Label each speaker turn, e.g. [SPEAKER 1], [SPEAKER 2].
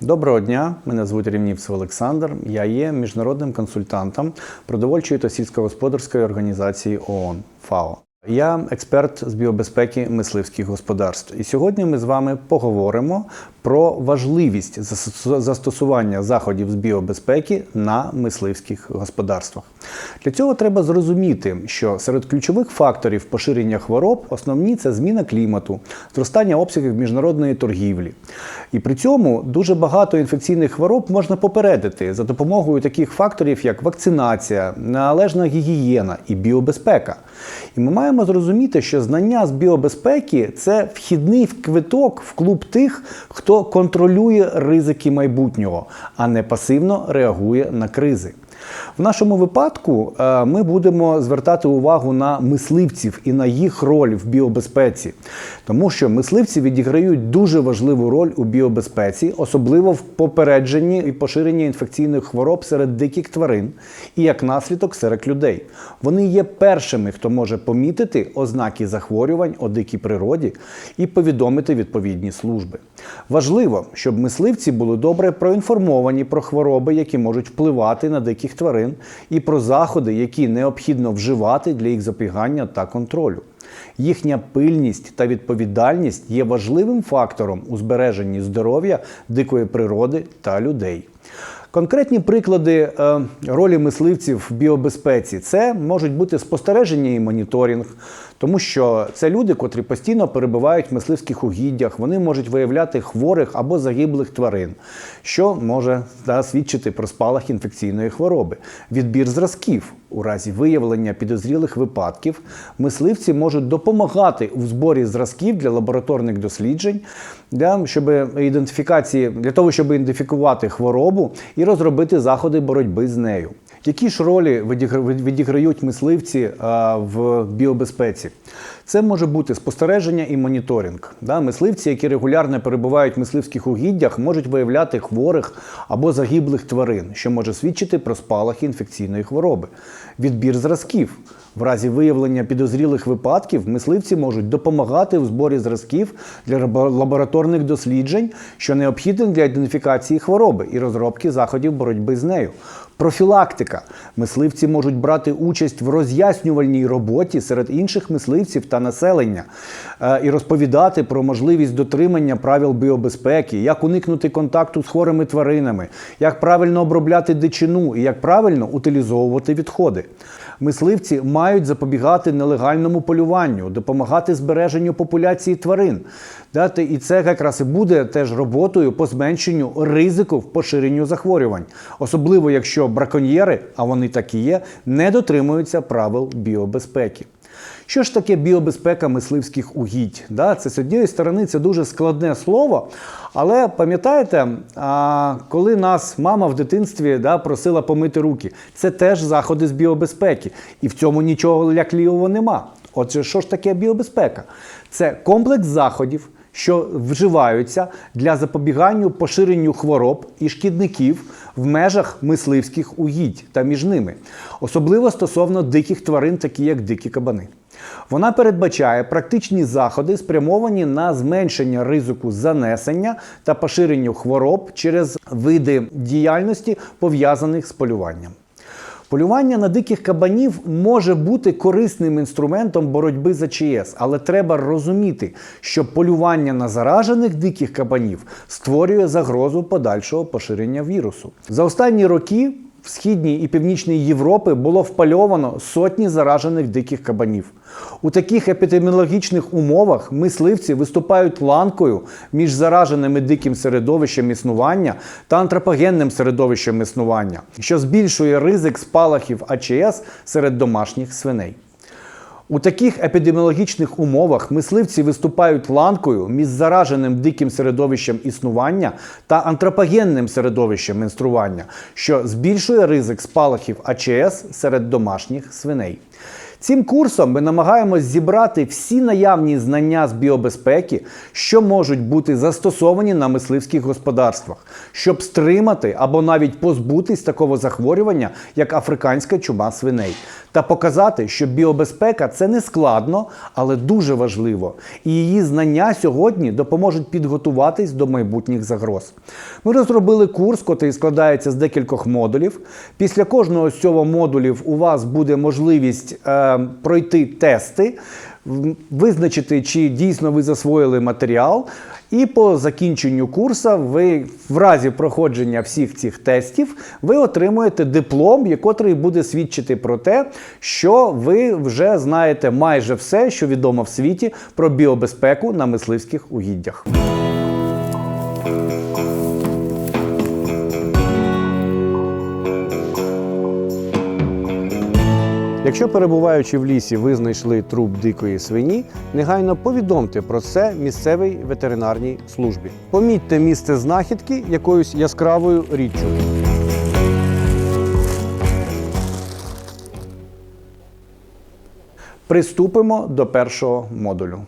[SPEAKER 1] Доброго дня, мене звуть Рівнівцев Олександр. Я є міжнародним консультантом продовольчої та сільськогосподарської організації ООН ФАО. Я експерт з біобезпеки мисливських господарств. І сьогодні ми з вами поговоримо про важливість застосування заходів з біобезпеки на мисливських господарствах. Для цього треба зрозуміти, що серед ключових факторів поширення хвороб основні це зміна клімату, зростання обсягів міжнародної торгівлі. І при цьому дуже багато інфекційних хвороб можна попередити за допомогою таких факторів, як вакцинація, належна гігієна і біобезпека. І ми маємо зрозуміти, що знання з біобезпеки це вхідний квиток в клуб тих, хто контролює ризики майбутнього, а не пасивно реагує на кризи. В нашому випадку е, ми будемо звертати увагу на мисливців і на їх роль в біобезпеці, тому що мисливці відіграють дуже важливу роль у біобезпеці, особливо в попередженні і поширенні інфекційних хвороб серед диких тварин і як наслідок серед людей. Вони є першими, хто може помітити ознаки захворювань у дикій природі і повідомити відповідні служби. Важливо, щоб мисливці були добре проінформовані про хвороби, які можуть впливати на диких тварин, і про заходи, які необхідно вживати для їх запігання та контролю. Їхня пильність та відповідальність є важливим фактором у збереженні здоров'я дикої природи та людей. Конкретні приклади е, ролі мисливців в біобезпеці. Це можуть бути спостереження і моніторинг, тому що це люди, котрі постійно перебувають в мисливських угіддях, вони можуть виявляти хворих або загиблих тварин, що може да, свідчити про спалах інфекційної хвороби. Відбір зразків. У разі виявлення підозрілих випадків мисливці можуть допомагати у зборі зразків для лабораторних досліджень, для, щоб ідентифікації, для того, щоб ідентифікувати хворобу і розробити заходи боротьби з нею. Які ж ролі відіграють мисливці в біобезпеці? Це може бути спостереження і моніторинг. Да? Мисливці, які регулярно перебувають в мисливських угіддях, можуть виявляти хворих або загиблих тварин, що може свідчити про спалах інфекційної хвороби. Відбір зразків. В разі виявлення підозрілих випадків мисливці можуть допомагати в зборі зразків для лабораторних досліджень, що необхідні для ідентифікації хвороби і розробки заходів боротьби з нею. Профілактика. Мисливці можуть брати участь в роз'яснювальній роботі серед інших мисливців та населення е, і розповідати про можливість дотримання правил біобезпеки, як уникнути контакту з хворими тваринами, як правильно обробляти дичину і як правильно утилізовувати відходи. Мисливці мають запобігати нелегальному полюванню, допомагати збереженню популяції тварин. Дати, і це якраз і буде теж роботою по зменшенню ризику в поширенню захворювань, особливо якщо браконьєри, а вони такі є, не дотримуються правил біобезпеки. Що ж таке біобезпека мисливських угідь? Да, це з однієї сторони це дуже складне слово. Але пам'ятаєте, коли нас мама в дитинстві да, просила помити руки, це теж заходи з біобезпеки. І в цьому нічого лякливого нема. Отже, що ж таке біобезпека? Це комплекс заходів, що вживаються для запобігання поширенню хвороб і шкідників в межах мисливських угідь та між ними, особливо стосовно диких тварин, такі як дикі кабани. Вона передбачає практичні заходи, спрямовані на зменшення ризику занесення та поширенню хвороб через види діяльності, пов'язаних з полюванням. Полювання на диких кабанів може бути корисним інструментом боротьби за ЧС, але треба розуміти, що полювання на заражених диких кабанів створює загрозу подальшого поширення вірусу. За останні роки в східній і північній Європи було впальовано сотні заражених диких кабанів. У таких епідеміологічних умовах мисливці виступають ланкою між зараженими диким середовищем існування та антропогенним середовищем існування, що збільшує ризик спалахів АЧС серед домашніх свиней. У таких епідеміологічних умовах мисливці виступають ланкою між зараженим диким середовищем існування та антропогенним середовищем менструювання, що збільшує ризик спалахів АЧС серед домашніх свиней. Цим курсом ми намагаємось зібрати всі наявні знання з біобезпеки, що можуть бути застосовані на мисливських господарствах, щоб стримати або навіть позбутись такого захворювання, як африканська чума свиней, та показати, що біобезпека це не складно, але дуже важливо. І її знання сьогодні допоможуть підготуватись до майбутніх загроз. Ми розробили курс, який складається з декількох модулів. Після кожного з цього модулів у вас буде можливість е, пройти тести, визначити, чи дійсно ви засвоїли матеріал. І по закінченню курсу ви в разі проходження всіх цих тестів ви отримуєте диплом, який буде свідчити про те, що ви вже знаєте майже все, що відомо в світі про біобезпеку на мисливських угіддях. Якщо перебуваючи в лісі, ви знайшли труп дикої свині, негайно повідомте про це місцевій ветеринарній службі. Помітьте місце знахідки якоюсь яскравою річчю. Приступимо до першого модулю.